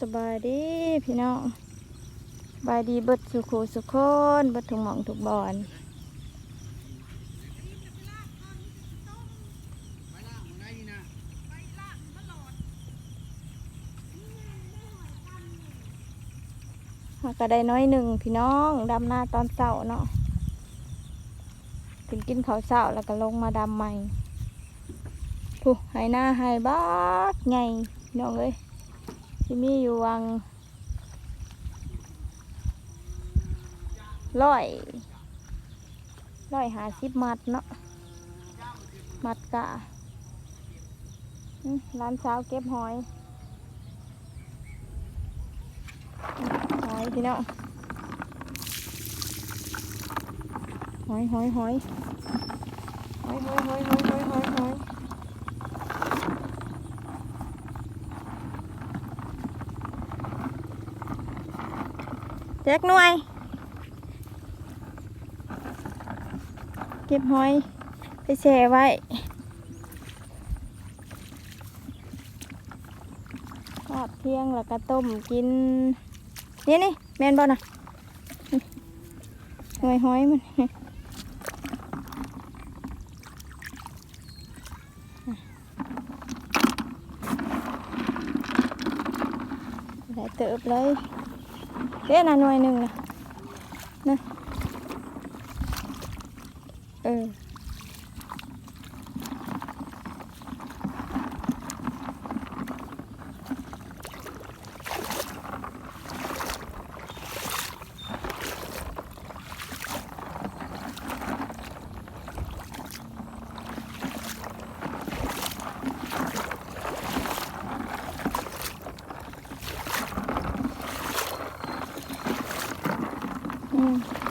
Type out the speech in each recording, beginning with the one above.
สบายดีพี่น้องสบายดีเบิดสุขสุขคนเบิดทุกหม่องทุกบอนหากก็ได้น้อยหนึ่งพี่น้องดำหน้าตอนเช้าเนาะกินกินข้าวเช้าแล้วก็ลงมาดำใหม่ผู้หายหน้าหายบ้าไงน้องเอ้ย ที่มีอยู่วังร้อยร้อยหาสิบมัดเนาะมัดกะร้านเช้าเก็บหอยหอยพี่นาะงหอยหอยหอยหอยหอยหอย แจ็คหน่วยเก็บหอย ไปแช่ไว้ทอดเที่ยงแล้วก็ต้มกิน นี่นี่แมนบอลนะนี่หน่วยหอยมันหลายเติบเลย เอ๊ะนะหน่วยหนึ่งนะนะเออ Mm.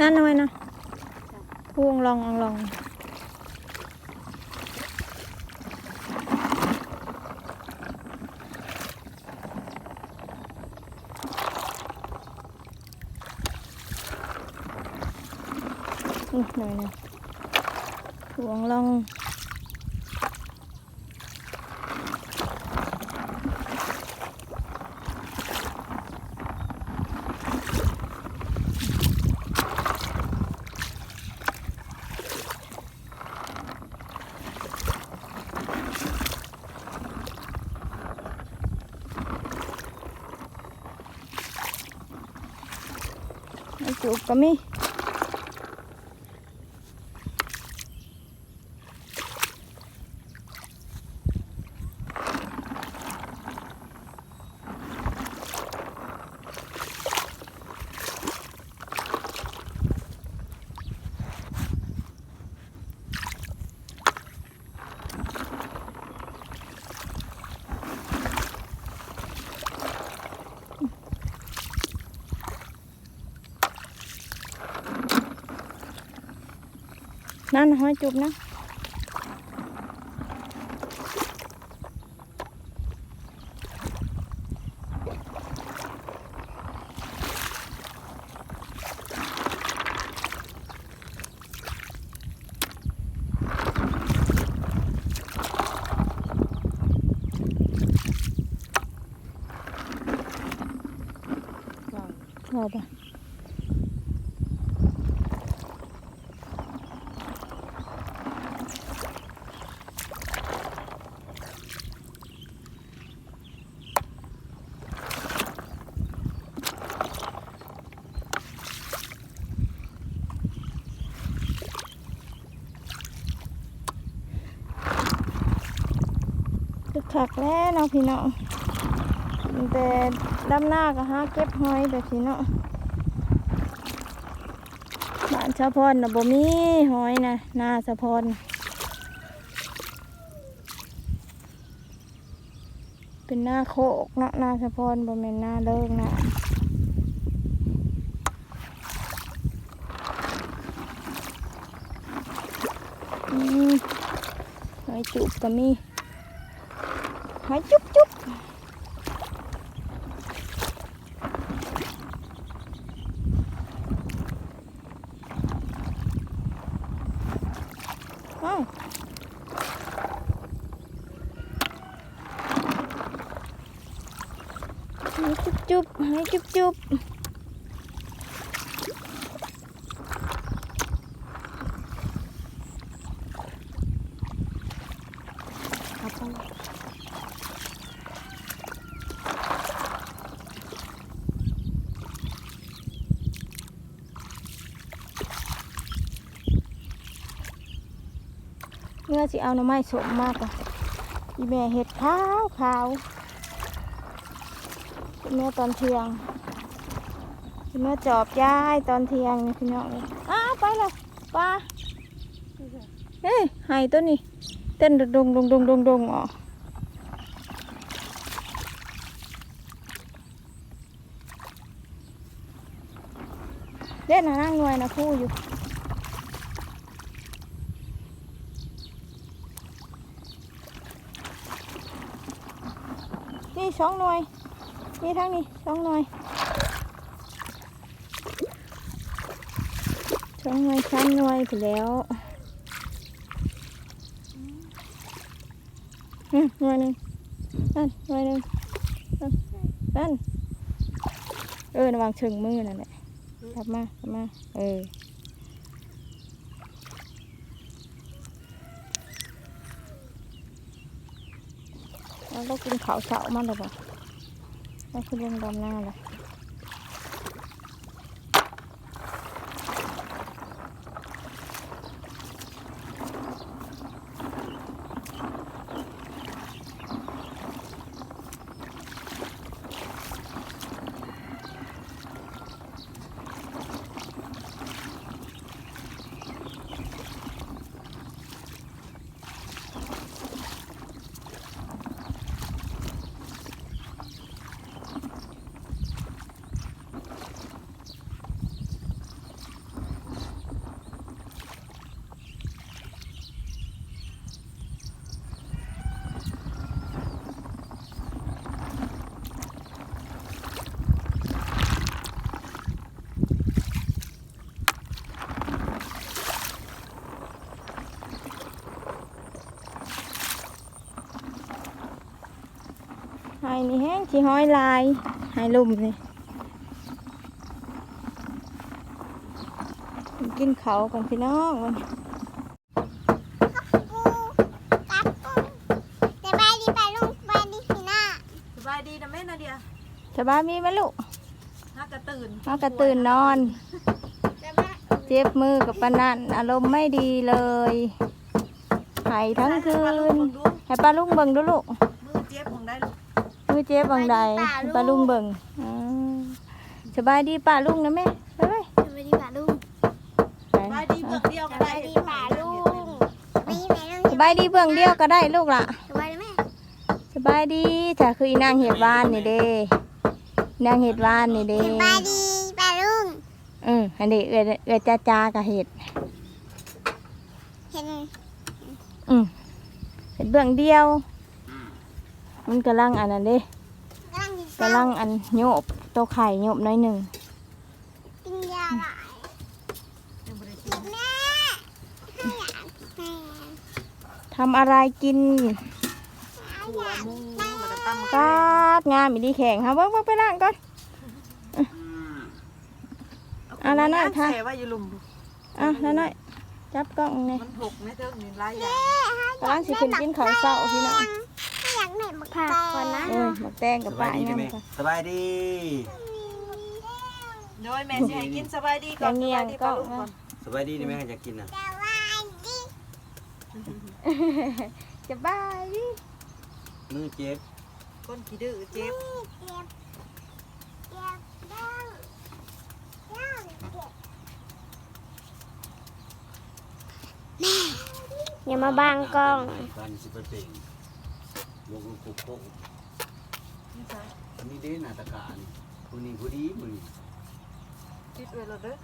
นั่นหน่วยนะพวงลองลองนี่หน่อยนะพวงลอง nagtiog kami. nó. hơi กแน่เนาะพี่เนาะแต่ดำหน้าก็หาเก็บหอยแต่พี่เนาะบ้านชาวพรนะบ่มีหอยนะหน้าชาพรเป็นหน้าโคกเนะหน้าชาพรบ่เป็นหน้าเลิกนะหอยจุกก็มี หอยจุบจุบอ้าวหอยจุบจุบหอยจุบจุบเอาไปเลยเมื่อ สิเอาน่อไม้สมมากกว่าอีแม่เห็ดขาวขาวคุณแม่ตอนเที่ยงคุณแม่จอบย้ายตอนเที่ยงนี่พี่น้องเลยอ้าวไปเลยปลาเฮ้ยไห้ตัวนี้เต้นดงดงดงดงดงอ๋อเล่นนะนั่งหน่วยนะคู่อยู่ นี่องหน่วยนี่ทั้งนี้สองหน่วยสองหน่วยสามหน่วยไปแล้วหน่วยหนึ่งนั่นหน่วยหนึ่งนั่นนั่นเออระวังเชิงมือนั่นแหละกลับมากลับมา เออ เราก็กินขาวเฉามาเลยบ่เราคือลงดำหน้าเลย หาย นี่แห้งขี้ห้อยลายหายลุ่มนี่กินเขาวกันพี่น้องมันปูกับปูสบายดีไปลุงสบายดีพี่น้าสบายดีนะแม่นาเดียสบายมีไหมลูกน่ากระตื่นมากระตื่นนอนสบายเจ็บมือกับปานนันอารมณ์ไม่ดีเลยหายทั้งคืนดูให้ป้าลุงเบิ่งดูลูก เจ็บบางใดให้ป้าลุงเบิ่งอ่าสบายดีป้าลุงนะแม่ไปไปสบายดีป่าลุงสบายดีเบื้องเดียวสก็ได้บายดีป่าลุงไม่แม่ลุงสบายดีเบื้องเดียวก็ได้ลูกล่ะ สบายดีแม่สบายดีจ้ะคืออีนางเห็ดวานนี่เด้อีนางเห็ดวานนี่เด้สบายดีป่าลุง อืมอันนี้เอื้อยเอื้อยจ้าจ้ากับเห็ด เห็นอืมเห็ดเบื้องเดียว มันกำลังอันนั้นเด้ กำลังกินกำลังอันโยบตัวไข่โยบน้อยหนึ่งกินยาหลายยังบ่ได้กินแม่ให้อยากแม่ทำอะไรกินหัวมุงแล้วก็ตั้มกาดงามอีดีแข็งค่ะเบิ้งเบิ้งไปล้างก่อนอะแล้วน่ะค่ะแช่ไว่าอยู่หลุมอะนั่นหน่อยจับกล้องนี่มันหกในเทิงนี่หลายอย่างกำลังสิขึ้นกินข้าวเช้าพี่น้อง ให้อยากไหนมาผักก่อนนะเออหมกแตงกับสปลาบายดีย่างไหมกันสบายดีโดยแม่สิให้กินสบายดีก่อนอย่างเงี้สยบายดีก่อนก็ลูกก่อนสบายดีนี่แม่อยากกินนะสบายดีจะบายดิมือเจ็บคนขี้ดื้อเจ็บเจ็บเจ็บดังดังเจ็บอย่ามาบังกล้องการสิบเป่ง ลงลูกคุกโคกนี่ใช่อันนี้เด้นาตะการผู้นี้ผู้ดีผู้นี้ปิดไว้แล้วเด้อ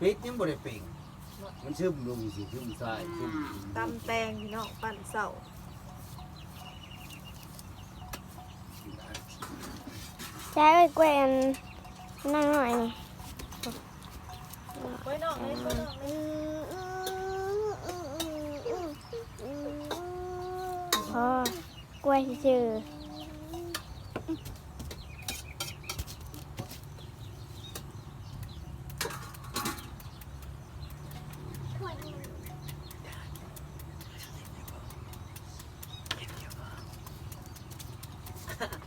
ปิดยังบ่ได้เป่งมันซึมลงสิซึมใส่ซึมตำแตงพี่น้องปั่นเสาใช้ไปแกวนนั่งหน่อยนี่ไว้นอกเลยไว้นอกเลยพอ กล้วยชื่อ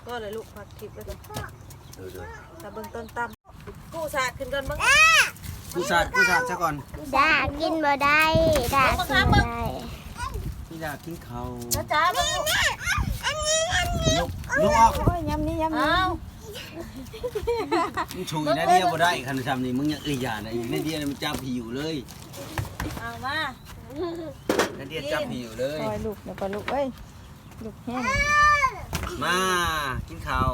ก็เลยลูกผักทิพย์ไว้ก่อนเออแต่เบื้องต้นตำกู้สาดขึ้นก่อนเบ้างๆผู้ชาดผู้ชาดซะก่อนด่ากินบ่ได้ด่ากินบ่ได้ พี่อยากกินข้าวจ้าจ้าเบ้างลูก ลุกลุกออกโอ้ยยำนี้ยำนี้อ้าวมึงชูอีนาเดียบ่ได้คันทำนี่มึงอย่าเอ้ยอย่านะอีนาเดียนี่มันจับหิวเลยเอามานาเดียจับหิวเลยปล่อยลูกเดี๋ยวปล่อยลูกเอ้ยลูกแห้งมากินข้าว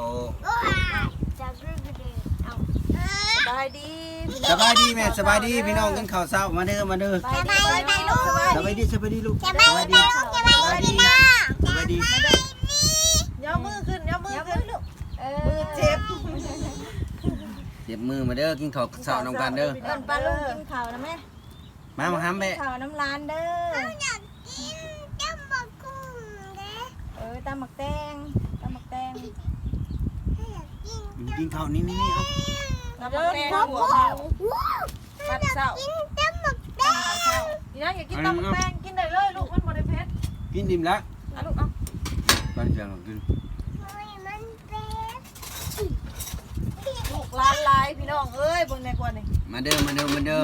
สบายดีสบายดีแม่สบายดีพี่น้องกินข้าวเช้ามาเด้อมาเด้อสบายดีลูกสบายสบายดีสบายดีลูกสบายดีสบายดีสบายดีย่อมือขึ้นย่อมือขึ้นลูก มือเจ็บเจ็บมือมาเด้อกินข้าวเช้าน้ำกันเด้อเอิ้นปลาลูกกินข้าวนะแม่มามาหามแม่ข้าวน้ำร้านเด้ออยากกินจ้ำบักกุ้งเด้เออตำหมักแตงตำหมักแตงอยากกินกินข้าวนี่นี่นี่เอาน้ำแตงหัวเขาปั่นเสากินจ้ำบักแดงอีนั่นอย่ากินตำแตงกินได้เลยลูกมันบ่ได้เผ็ดกินดิ่มแล้วเอาลูกเอาบ้านเชียงกิน โอ้ยมันเป็ด ลูกร้านลายพี่น้อง เอ้ยเบิ่งในกว่านี่มาเด้อมาเด้อมาเด้อ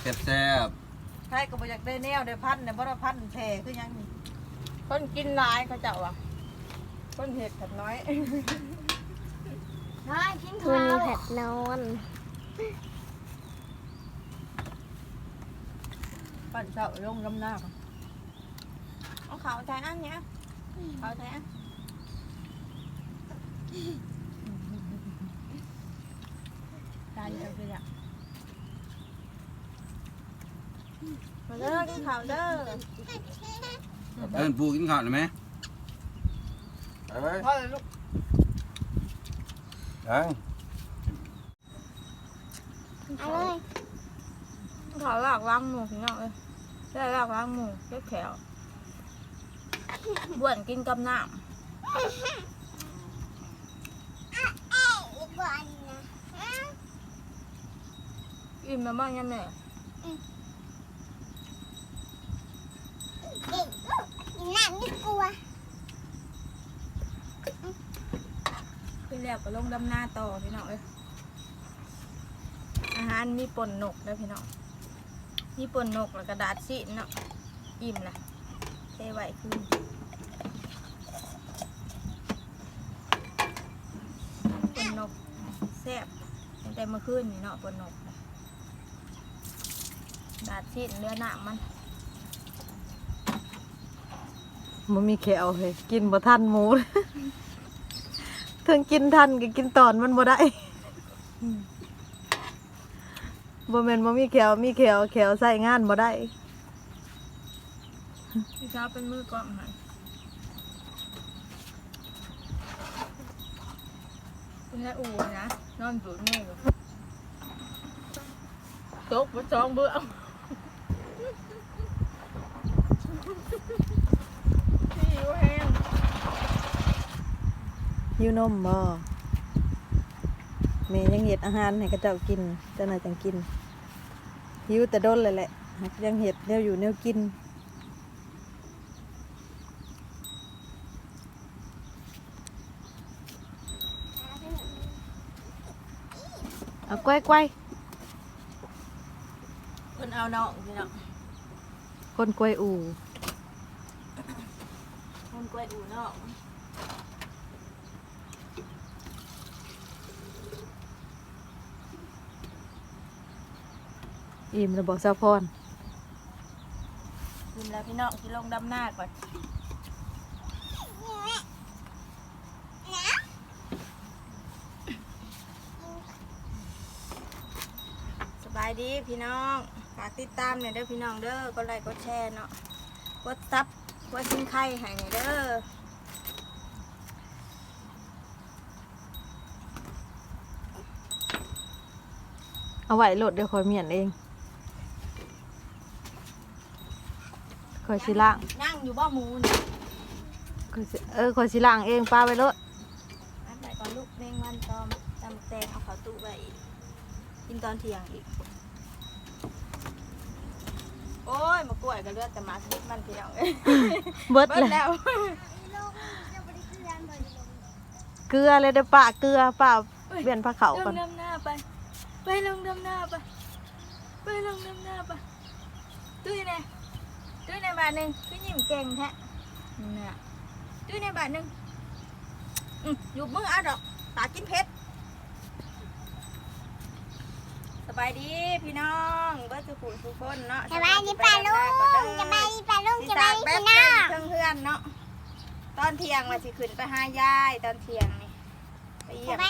แซ่บแซ่บใครก็บ่อยากได้แนวได้พันได้บ่ได้พันแท้คือหยังนี่คนกินหลายเขาเจ้าอะคนเห็ดผัดน้อยน้อยกินคุณมีผัดนอนปั่นเสาลงลำหน้าเอาข้าวใส่อันเนี้ยข้าวใส่อันตายจังเลยอะมาเด้อกินข้าวเด้อเอิ้นปูกินข้าวหน่อยไหมไปพ่อเลยลูกยังเอาเลยข้าวลากล้างหมูพี่น้องเอ้ยได้ลากล้างหมูเก็บแขวบ้วนกินกับน้เอ้ยอีกวันนะำ อิ่มแล้วบ้างยังแม่เด็กกินน้ำไม่กลัวขึ้นแล้วก็ลงดำหน้าต่อพี่น้องเอ้ยอาหารมีป่นนกแล้วพี่น้องมีป่นนกแล้วกระดาษซีนเนาะอิ่มละเทไว้คืนป่นนกแซ่บตั้งแต่เมื่อคืนนี่เนาะป่นนก น่ะดาดซีนเรือหนามมันมันมีแขวเฮ้ยกินบ่ทันหมูถึงกินทันก็กินตอนมันบ่ได้บ่แม่นบ่มีแขวมีแขวแขวใส่งานบ่ได้พี่เช้าเป็นมือกล้องใหายคุณแม่อูนะนอนอยู่นี่เลยตกมาสองเบื้อง หิวแห้งหิวนมบ่แม่ยังเฮ็ดอาหารให้กระเจ้ากินเจ้าน่าจังกินหิวแต่ด้นเลยแหละหักยังเฮ็ดแนวอยู่แนวกินเอากล้วยกล้วยเพิ่นเอาน้องพี่น้องคนกล้วยอู่คน กล้วยอูนอกอิ่มระบอกซาพอนอิ่มแล้วพี่น้องที่ลงดำหน้าก่อนสบายดีพี่น้อง ฝากติดตามเนี่ยเด้อพี่น้องเด้อกดไลค์กดแชร์เนาะ กดซับ กดซิงไข่ให้เนี่ยเด้อเอาไว้โหลดเดี๋ยวคอยเมียนเองคอยสิล่างนั่งอยู่บ่หมูนี่คอยสิเออคอยสิล่างเองป้าไว้โลดอันไหนก่อนลูกแมงวันตอมตำแตงเอาเขาตู้ไว้อีกกินตอนเที่ยงอีกโอ้ยมากล้วยก็เลือดแต่หมาคิดมันพี่น้องเอ้ยเบิดเบิดเลยแล้วลงจะบริเกลือหน่อยลงเกลือเลยเด้อป้าเกลือป้าเปลี่ยนผ้าเขาวลก่องนดำหน้าไป ไปลงดำหน้าไป ไปลงดำหน้าไปตุ้ยแน่ตุ้ยในบาทหนึ่งตุ้ยยิ้มเก่งแท้น่ะตุ้ยในบาทหนึ่งอืมอยู่มืออะดอกตากินเพชรส บายดีพี่น้องเบิร์ดสุขุมสุขคนเนาะสบายดีป่าลุงสบายดีป่าลุงสิสสาบายกดีแป๊บพี่หน้นึองงเพื่อนเพื่อนๆเนาะตอนเที่ยงว่าสิขึ้นไปหายายตอนเที่ยงนี่ไปเยี่ยม